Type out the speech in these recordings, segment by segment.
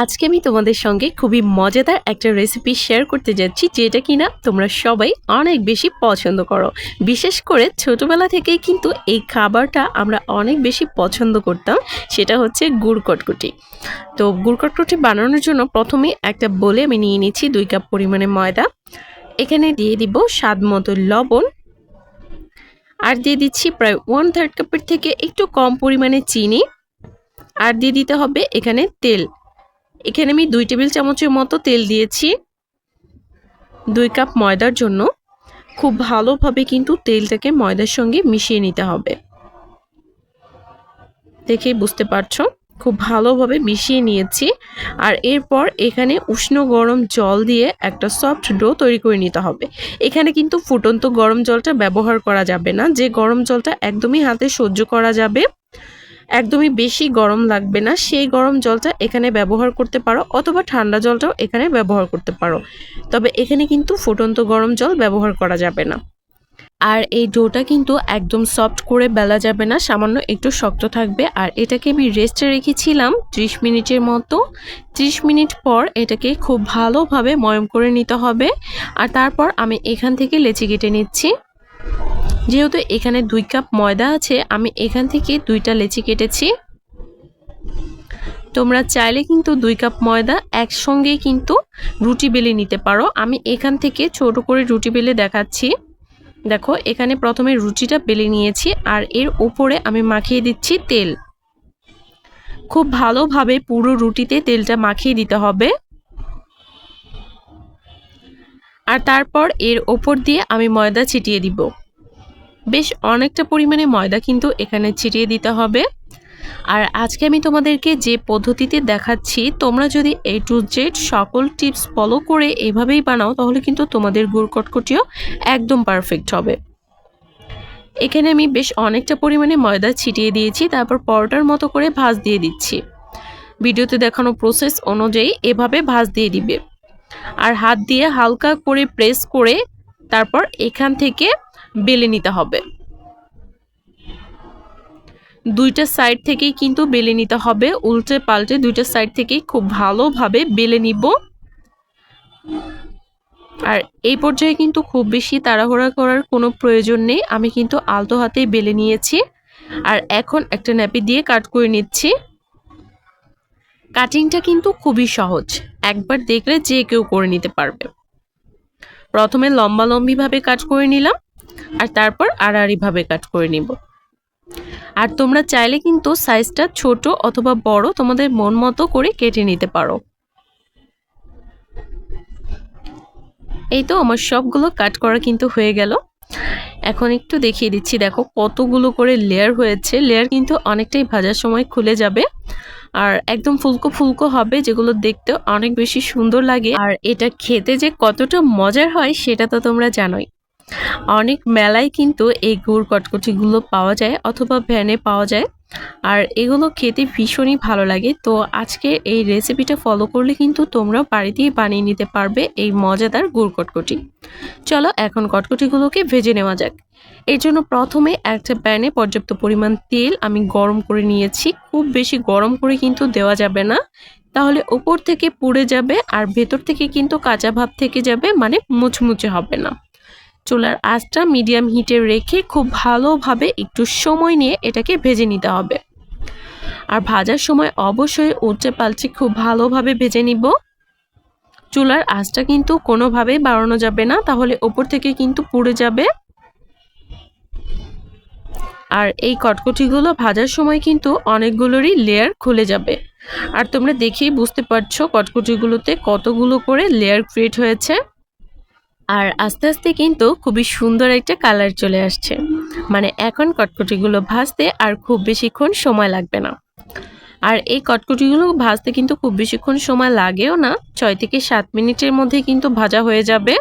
আজকে আমি তোমাদের সঙ্গে খুবই মজাদার একটা রেসিপি শেয়ার করতে যাচ্ছি, যেটা কিনা তোমরা সবাই অনেক বেশি পছন্দ করো। বিশেষ করে ছোটবেলা থেকেই কিন্তু এই খাবারটা আমরা অনেক বেশি পছন্দ করতাম, সেটা হচ্ছে গুড় কটকুটি। তো গুড় কটকুটি বানানোর জন্য প্রথমে একটা বলে আমি নিয়ে নিচ্ছি দুই কাপ পরিমাণে ময়দা। এখানে দিয়ে দিব স্বাদ মতো লবণ। আর দিয়ে দিচ্ছি প্রায় ওয়ান থার্ড কাপের থেকে একটু কম পরিমাণে চিনি। আর দিয়ে দিতে হবে এখানে তেল। এখানে আমি দুই টেবিল চামচের মতো তেল দিয়েছি। দুই কাপ ময়দার জন্য। খুব ভালোভাবে কিন্তু তেলটাকে ময়দার সঙ্গে মিশিয়ে নিতে হবে। দেখেই বুঝতে পারছ? খুব ভালোভাবে মিশিয়ে নিয়েছি। আর এরপর এখানে উষ্ণ গরম জল দিয়ে একটা সফট ডো তৈরি করে নিতে হবে। এখানে কিন্তু ফুটন্ত গরম জলটা ব্যবহার করা যাবে না। যে গরম জলটা একদমই হাতে সহ্য করা যাবে। একদমই বেশি গরম লাগবে না। সেই গরম জলটা এখানে ব্যবহার করতে পারো অথবা ঠান্ডা জলটাও এখানে ব্যবহার করতে পারো। তবে এখানে কিন্তু ফুটন্ত গরম জল ব্যবহার করা যাবে না। আর এই ডোটা কিন্তু একদম সফট করে বেলা যাবে না, সামান্য একটু শক্ত থাকবে। আর এটাকে আমি রেস্টে রেখেছিলাম ত্রিশ মিনিটের মতো। ত্রিশ মিনিট পর এটাকে খুব ভালোভাবে ময়ম করে নিতে হবে। আর তারপর আমি এখান থেকে লেচি কেটে নিচ্ছি। যেহেতু এখানে দুই কাপ ময়দা আছে, আমি এখান থেকে দুইটা লেচি কেটেছি। তোমরা চাইলে কিন্তু দুই কাপ ময়দা একসঙ্গেই কিন্তু রুটি বেলে নিতে পারো। আমি এখান থেকে ছোট করে রুটি বেলে দেখাচ্ছি। দেখো, এখানে প্রথমে রুটিটা বেলে নিয়েছি আর এর ওপরে আমি মাখিয়ে দিচ্ছি তেল। খুব ভালোভাবে পুরো রুটিতে তেলটা মাখিয়ে দিতে হবে। আর তারপর এর ওপর দিয়ে আমি ময়দা ছিটিয়ে দিব। বেশ অনেকটা পরিমাণে ময়দা কিন্তু এখানে ছিটিয়ে দিতে হবে। আর আজকে আমি তোমাদেরকে যে পদ্ধতিতে দেখাচ্ছি, তোমরা যদি এ টু জেড সকল টিপস ফলো করে এভাবেই বানাও, তাহলে কিন্তু তোমাদের গুড় কটকটিও একদম পারফেক্ট হবে। এখানে আমি বেশ অনেকটা পরিমাণে ময়দা ছিটিয়ে দিয়েছি, তারপর পরোটার মতো করে ভাজ দিয়ে দিচ্ছি। ভিডিওতে দেখানো প্রসেস অনুযায়ী এভাবে ভাজ দিয়ে দিবে। আর হাত দিয়ে হালকা করে প্রেস করে তারপর এখান থেকে বেলে নিতে হবে। দুইটা সাইড থেকেই কিন্তু বেলে নিতে হবে। উল্টে পাল্টে দুইটা সাইড থেকেই খুব ভালোভাবে বেলে নিব। আর এই পর্যায়ে কিন্তু খুব বেশি তাড়াহুড়া করার কোনো প্রয়োজন নেই। আমি কিন্তু আলতো হাতেই বেলে নিয়েছি। আর এখন একটা ন্যাপি দিয়ে কাট করে নিচ্ছি। কাটিংটা কিন্তু খুবই সহজ। একবার দেখলে যে কেউ করে নিতে পারবে। প্রথমে লম্বা লম্বিভাবে কাট করে নিলাম। আর তারপর আড়াআড়িভাবে কাট করে নিব। আর তোমরা চাইলে কিন্তু সাইজটা ছোট অথবা বড় তোমাদের মন মতো করে কেটে নিতে পারো। এই তো আমার সবগুলো কাট করা কিন্তু হয়ে গেল। এখন একটু দেখিয়ে দিচ্ছি, দেখো কতগুলো করে লেয়ার হয়েছে। লেয়ার কিন্তু অনেকটাই ভাজার সময় খুলে যাবে। আর একদম ফুলকো ফুলকো হবে, যেগুলো দেখতে অনেক বেশি সুন্দর লাগে। আর এটা খেতে যে কতটা মজার হয়, সেটা তো তোমরা জানোই। অনেক মেলায় কিন্তু এই গুড় কটকটিগুলো পাওয়া যায় অথবা ভ্যানে পাওয়া যায়। আর এগুলো খেতে ভীষণই ভালো লাগে। তো আজকে এই রেসিপিটা ফলো করলে কিন্তু তোমরা বাড়িতেই বানিয়ে নিতে পারবে এই মজাদার গুড় কটকটি। চলো এখন কটকটিগুলোকে ভেজে নেওয়া যাক। এর জন্য প্রথমে একটা প্যানে পর্যাপ্ত পরিমাণ তেল আমি গরম করে নিয়েছি। খুব বেশি গরম করে কিন্তু দেওয়া যাবে না। তাহলে উপর থেকে পুড়ে যাবে আর ভেতর থেকে কিন্তু কাঁচা ভাব থেকে যাবে মানে মুচমুচে হবে না। চুলার আঁচটা মিডিয়াম হিটে রেখে খুব ভালোভাবে একটু সময় নিয়ে এটাকে ভেজে নিতে হবে। আর ভাজার সময় অবশ্যই উচ্চে পালচে খুব ভালোভাবে ভেজে নিব। চুলার আঁচটা কিন্তু কোনোভাবেই বাড়ানো যাবে না, তাহলে ওপর থেকে কিন্তু পুড়ে যাবে। আর এই কটকটিগুলো ভাজার সময় কিন্তু অনেকগুলোরই লেয়ার খুলে যাবে। আর তোমরা দেখেই বুঝতে পারছ কটকটিগুলোতে কতগুলো করে লেয়ার ক্রিয়েট হয়েছে। আর আস্তে আস্তে কিন্তু খুবই সুন্দর একটা কালার চলে আসছে। মানে এখন কটকটিগুলো ভাজতে আর খুব বেশিক্ষণ সময় লাগবে না। আর এই কটকটিগুলো ভাজতে কিন্তু খুব বেশিক্ষণ সময় লাগেও না, ছয় থেকে সাত মিনিটের মধ্যে কিন্তু ভাজা হয়ে যাবে।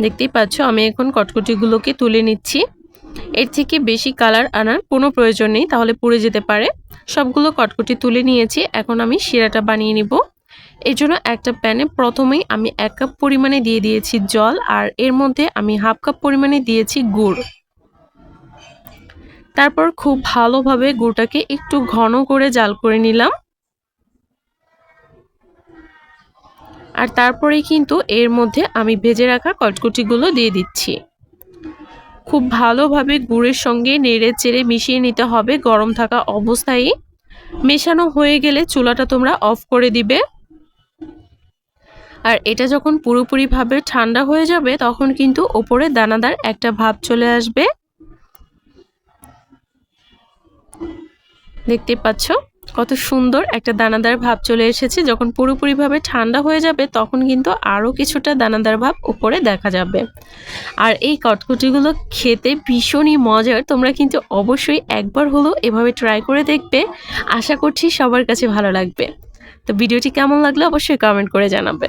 দেখতেই পাচ্ছ, আমি এখন কটকটিগুলোকে তুলে নিচ্ছি। এর থেকে বেশি কালার আনার কোনো প্রয়োজন নেই, তাহলে পুড়ে যেতে পারে। সবগুলো কটকটি তুলে নিয়েছি, এখন আমি শিরাটা বানিয়ে নিব। এই জন্য একটা প্যানে প্রথমেই আমি এক কাপ পরিমাণে দিয়ে দিয়েছি জল আর এর মধ্যে আমি হাফ কাপ পরিমাণে দিয়েছি গুড়। তারপর খুব ভালোভাবে গুড়টাকে একটু ঘন করে জাল করে নিলাম। আর তারপরেই কিন্তু এর মধ্যে আমি ভেজে রাখা কটকুটিগুলো দিয়ে দিচ্ছি। খুব ভালোভাবে গুড়ের সঙ্গে নেড়ে চেড়ে মিশিয়ে নিতে হবে, গরম থাকা অবস্থায়। মেশানো হয়ে গেলে চুলাটা তোমরা অফ করে দিবে। আর এটা যখন পুরোপুরিভাবে ঠান্ডা হয়ে যাবে, তখন কিন্তু ওপরে দানাদার একটা ভাব চলে আসবে। দেখতে পাচ্ছ? কত সুন্দর একটা দানাদার ভাব চলে এসেছে। যখন পুরোপুরিভাবে ঠান্ডা হয়ে যাবে, তখন কিন্তু আরও কিছুটা দানাদার ভাব উপরে দেখা যাবে। আর এই কটকুটিগুলো খেতে ভীষণই মজার। তোমরা কিন্তু অবশ্যই একবার হলো এভাবে ট্রাই করে দেখবে। আশা করছি সবার কাছে ভালো লাগবে। তো ভিডিওটি কেমন লাগল অবশ্যই কমেন্ট করে জানাবে।